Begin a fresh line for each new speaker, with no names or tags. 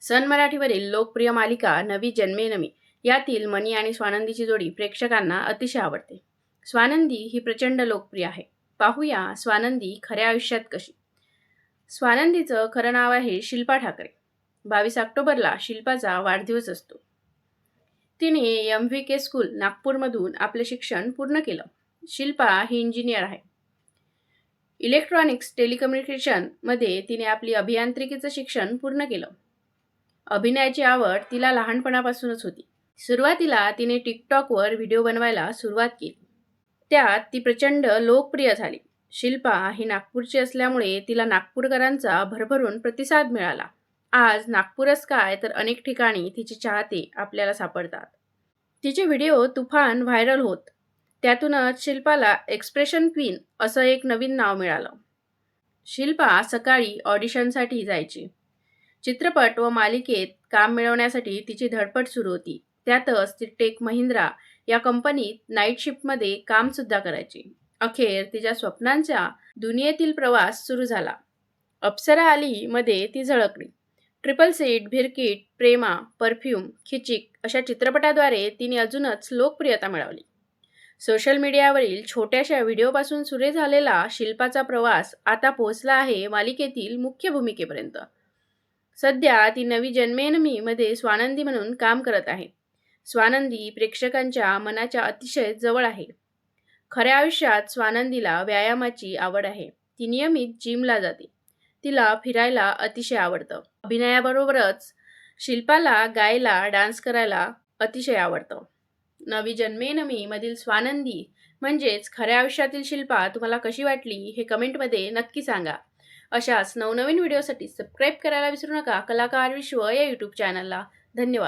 सन मराठीवरील लोकप्रिय मालिका नवी जन्मे नमी यातील मनी आणि स्वानंदीची जोडी प्रेक्षकांना अतिशय आवडते. स्वानंदी ही प्रचंड लोकप्रिय आहे. पाहूया स्वानंदी खऱ्या आयुष्यात कशी. स्वानंदीचं खरं नाव आहे शिल्पा ठाकरे. बावीस ऑक्टोबरला शिल्पाचा वाढदिवस असतो. तिने एम व्ही के स्कूल नागपूरमधून आपले शिक्षण पूर्ण केलं. शिल्पा ही इंजिनियर आहे. इलेक्ट्रॉनिक्स टेलिकम्युनिकेशनमध्ये तिने आपली अभियांत्रिकीचं शिक्षण पूर्ण केलं. अभिनयाची आवड तिला लहानपणापासूनच होती. सुरुवातीला तिने टिकटॉकवर व्हिडिओ बनवायला सुरुवात केली. त्यात ती प्रचंड लोकप्रिय झाली. शिल्पा ही नागपूरची असल्यामुळे तिला नागपूरकरांचा भरभरून प्रतिसाद मिळाला. आज नागपूरच काय तर अनेक ठिकाणी तिचे चाहते आपल्याला सापडतात. तिचे व्हिडिओ तुफान व्हायरल होत. त्यातूनच शिल्पाला एक्सप्रेशन क्वीन असं एक नवीन नाव मिळालं. शिल्पा सकाळी ऑडिशनसाठी जायची. चित्रपट व मालिकेत काम मिळवण्यासाठी तिची धडपड सुरू होती. त्यातच ती टेक महिंद्रा या कंपनीत नाईट शिफ्टमध्ये कामसुद्धा करायची. अखेर तिच्या स्वप्नांचा दुनियेतील प्रवास सुरू झाला. अप्सरा आली मध्ये ती झळकली. Triple seat Bhirkit Prema perfume Khichik अशा चित्रपटाद्वारे तिने अजूनच लोकप्रियता मिळवली. सोशल मीडियावरील छोट्याशा व्हिडिओपासून सुरू झालेला शिल्पाचा प्रवास आता पोहोचला आहे मालिकेतील मुख्य भूमिकेपर्यंत. सध्या ती नवी जन्मेनमीमध्ये स्वानंदी म्हणून काम करत आहे. स्वानंदी प्रेक्षकांच्या मनाच्या अतिशय जवळ आहे. खऱ्या आयुष्यात स्वानंदीला व्यायामाची आवड आहे. ती नियमित जिमला जाते. तिला फिरायला अतिशय आवडतं. अभिनयाबरोबरच शिल्पाला गायला डान्स करायला अतिशय आवडतं. नवी जन्मेनमी मधील स्वानंदी म्हणजेच खऱ्या आयुष्यातील शिल्पा तुम्हाला कशी वाटली हे कमेंटमध्ये नक्की सांगा. अशाच नवनवीन व्हिडिओसाठी सबस्क्राईब करायला विसरू नका. कलाकार विश्व या यूट्यूब चॅनलला धन्यवाद.